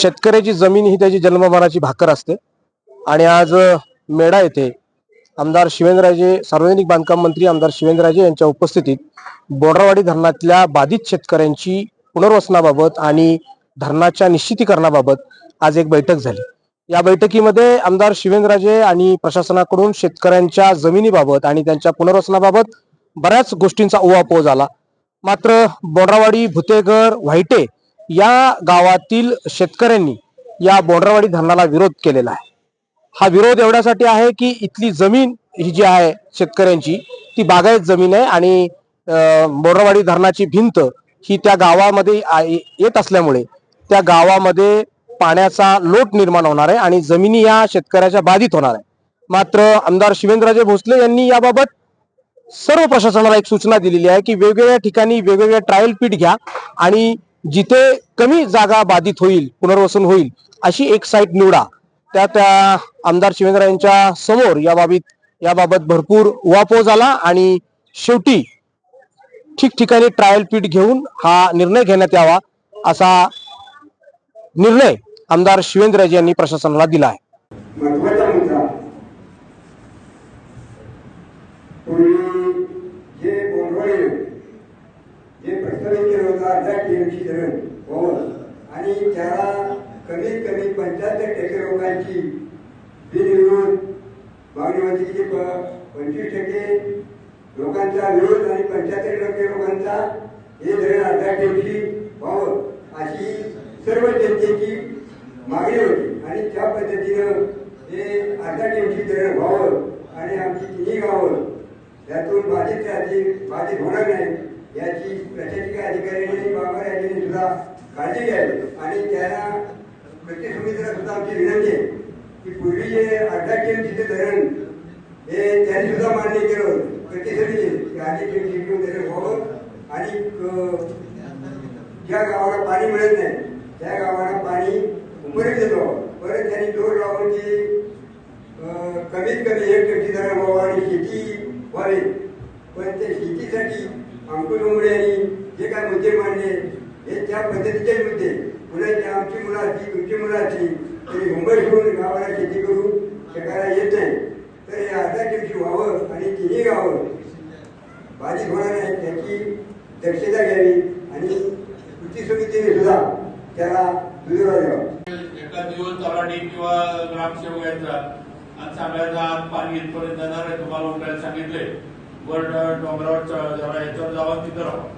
शेतकऱ्याची जमीन ही त्याची जन्मभराची भाकर असते. आणि आज मेढा येथे आमदार शिवेंद्रराजे सार्वजनिक बांधकाम मंत्री आमदार शिवेंद्रराजे यांच्या उपस्थितीत बोडरावाडी धरणातल्या बाधित शेतकऱ्यांची पुनर्वसनाबाबत आणि धरणाच्या निश्चितीकरणाबाबत आज एक बैठक झाली. या बैठकीमध्ये आमदार शिवेंद्रराजे आणि प्रशासनाकडून शेतकऱ्यांच्या जमिनीबाबत आणि त्यांच्या पुनर्वसनाबाबत बऱ्याच गोष्टींचा उहापोह झाला. मात्र बोडरावाडी भुतेगर व्हाईटे या गावातील शेतकऱ्यांनी या बोंडरावाडी धरणाला विरोध केलेला आहे. हा विरोध एवढ्यासाठी आहे की इथली जमीन ही जी आहे शेतकऱ्यांची ती बागायत जमीन आहे आणि अं, धरणाची भिंत ही त्या गावामध्ये येत असल्यामुळे त्या गावामध्ये पाण्याचा लोट निर्माण होणार आहे आणि जमिनी या शेतकऱ्याच्या बाधित होणार आहे. मात्र आमदार शिवेंद्रराजे भोसले यांनी याबाबत सर्व प्रशासनाला एक सूचना दिलेली आहे की वेगवेगळ्या ठिकाणी वेगवेगळ्या ट्रायल पीठ घ्या आणि जिथे कमी जागा बाधित होईल पुनर्वसन होईल अशी एक साईट निवडा. त्या त्या आमदार शिवेंद्र यांच्या समोर या बाबीत याबाबत भरपूर वापो झाला आणि शेवटी ठिकठिकाणी ट्रायल पीठ घेऊन हा निर्णय घेण्यात यावा असा निर्णय आमदार शिवेंद्रजी यांनी प्रशासनाला दिला आहे महत्त्वाचा मुद्दा पूर्वी जे बोंडवळे जे प्रस्तावित केलं होतं अर्धा टीएमसी धरण व्हावं आणि त्याला कमीत कमी पंच्याहत्तर टक्के लोकांची बिनविरोध मागणी होती की पंचवीस टक्के लोकांचा विरोध आणि पंच्याहत्तर टक्के लोकांचा हे धरण अर्धा टीएमसी व्हावं अशी सर्व जनतेची मागणी होती. आणि त्या पद्धतीनं हे अर्धा टीमची धरण व्हावं आणि आमची तिन्ही गावं त्यातून बाधित राहतील बाधित होणार नाही याची प्रशासकीय अधिकाऱ्यांनी बाबा यांनी सुद्धा काळजी घ्यावी. आणि त्यांना कृती समितीला सुद्धा आमची विनंती आहे की पूर्वी जे अर्धा टीमचे धरण हे त्यांनी सुद्धा मान्य केलं होतं. कृती समिती की अर्धा धरण व्हावं. आणि ज्या गावाला पाणी मिळत नाही त्या गावाला पाणी उपलब्ध व्हावं. परत त्यांनी जोर लावून की कमीत कमी एक टक्के धरण व्हावं आणि शेती व्हावी. पण त्या शेतीसाठी अंकुश उमरे यांनी जे काय मुद्दे मांडले हे त्या पद्धतीचे मुद्दे. मुलांची आमची मुलाची तुमची मुलाची तरी मुंबई घेऊन गावाला शेती करू शकायला येत नाही. तर हे अर्धा दिवशी व्हावं आणि तिन्ही गावं. बाधित होणार नाही त्याची दक्षता घ्यावी आणि कृती समितीने सुद्धा त्याला दुजोरा द्यावा. एका दिवस तलाठी किंवा ग्रामसेवक यांचा आज सांगायचा आज पाणी इथपर्यंत जाणार आहे तुम्हाला उठायला सांगितले वर डोंगरावर जरा याच्यावर जावा तिथं राहा.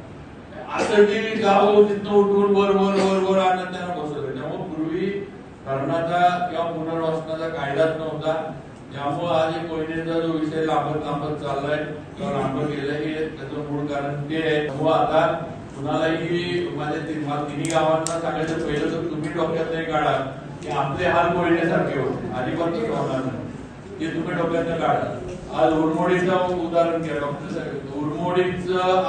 असं की गाव तिथनं उठून वर वर वर वर आणत त्यांना बसवलं. त्यामुळे पूर्वी धरणाचा किंवा पुनर्वसनाचा कायदाच नव्हता. त्यामुळे आज हे कोयनेचा जो विषय लांबत लांबत चाललाय किंवा लांबत गेलाय हे त्याचं मूळ कारण ते आहे. त्यामुळे आता कुणालाही माझ्या तिन्ही गावांना सांगायचं पहिलं तर तुम्ही डोक्यात नाही काढा की आपले हाल कोयनेसारखे होते. अजिबात होणार नाही. ते तुम्ही डोक्यात काढा. आज उरमोडीचं उदाहरण घ्या डॉक्टर साहेब. उरमोडीचं